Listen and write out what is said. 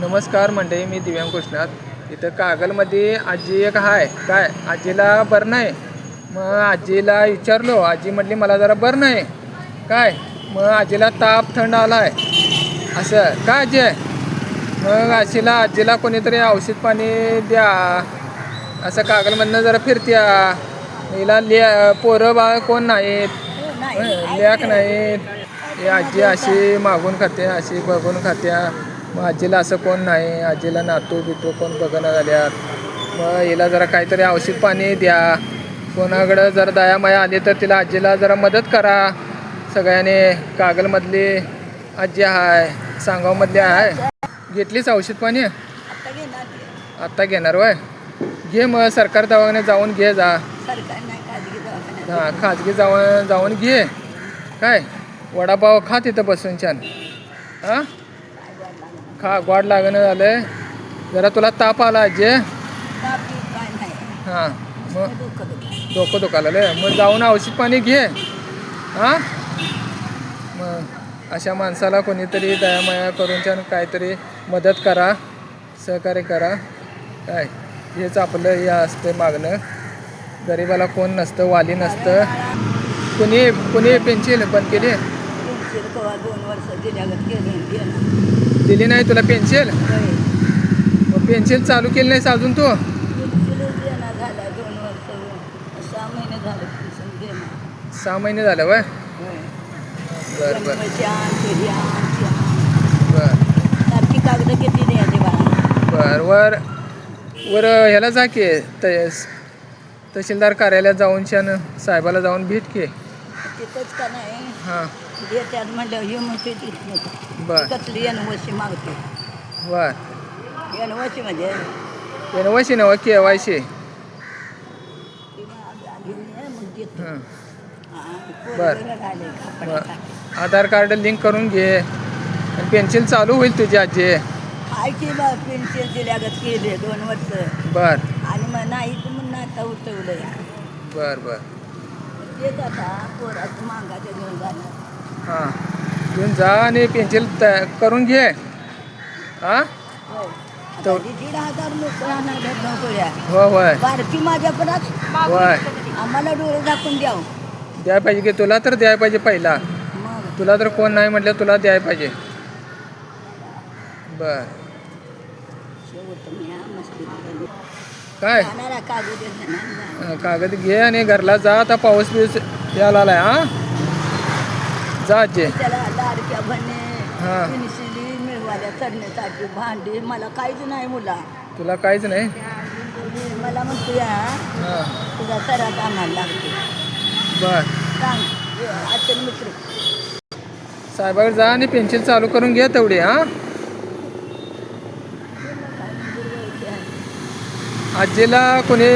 नमस्कार मंडळी मी दिव्यांग कृष्णात. इथं कागलमध्ये आजी एक आहे काय? आजीला बरं नाही? मग आजीला विचारलो. आजी म्हटली मला जरा बरं नाही. काय? मग आजीला ताप थंड आला आहे असं? काय आजी आहे? मग आजीला आजीला कोणीतरी औषध पाणी द्या. असं कागलमधनं जरा फिरत्या. हिला ले पोरं बाळ कोण नाहीत? लेख नाहीत. ही आजी अशी मागून खाते अशी बघून खात्या. मग आजीला असं कोण नाही. आजीला नातू बितू कोण बघणं झाल्यात. मग हिला जरा काहीतरी औषध पाणी द्या. कोणाकडं जर दयामाया आली तर तिला आजीला जरा मदत करा. सगळ्यांनी कागलमधली आजी आहे सांगावमधली आहे घेतलीच औषध पाणी. आत्ता घेणार वय घे मग सरकार दवाखान्यात जाऊन घे जा. हां खाजगी जाऊन जाऊन घे. काय? वडापाव खा तिथं बसून छान. हां? खा गोड लागणं झालं जरा तुला ताप आला जे ताप बीप काय नाही. हां मग? डोकं दुखालं मग जाऊन औषध पाणी घे. हां? मग अशा माणसाला कोणीतरी दयामाया करून छान काहीतरी मदत करा सहकार्य करा. काय? हेच आपलं हे असतं मागणं. गरिबाला कोण नसतं वाली नसतं. कुणी कुणी पेन्सिल बंद केली? दोन वर्ष दिली नाही तुला पेन्सिल? मग पेन्सिल चालू केली नाहीस अजून तू? सहा महिने झाले पेन्सिल देणार सहा महिने झाले वय बरं बरं. बरं. सारखी कागद किती द्यायचे बाळा. बर वर वर ह्याला जा की तहसीलदार कार्यालयात जाऊन शान साहेबाला जाऊन भेट की. तिथंच का नाही? हां. देतात म्हणलं हे म्हणते बर. कसली एनवशी मागते. बर. एनवशी म्हणजे? एनवाशी नव के वाय सी. किंवा घेऊन ये, मग देतो. हां. बर. मग. आधार कार्ड लिंक करून घे. आणि पेन्सिल चालू होईल तुझी आजी. हाय की बा पेन्सिल दिल्यागत केले दोन वर्ष. बर. आणि मग नाही तर म्हणून आता उठवलं या बर बर. आता मागाच्या घेऊन जाणार. हां. घेऊन जा आणि पेन्सिल करून घे. हां? होय तो- आता दीड हजार लोक राहणार भेट नोकऱ्या हो होय. बारकी माझ्याकडंच होय. आम्हाला डोळे दाखवून द्याव. द्याय पाहिजे की तुला तर द्याय पाहिजे पहिला. मग. तुला तर कोण नाही म्हटलं तुला द्याय पाहिजे. बर. शेवट मी मस्ती केली. काय? कागद घे आणि घरला जा. आता पाऊस बिऊस यायला आलाय हा? जा जे भांडी. मला काहीच नाही मुला. तुला काहीच नाही? मला म्हणतो हां तुझा सरात आम्हाला लागते. बर. सांग मित्र. साहेबाकडे जा आणि पेन्सिल चालू करून घे तेवढी हां? आजीला कोणी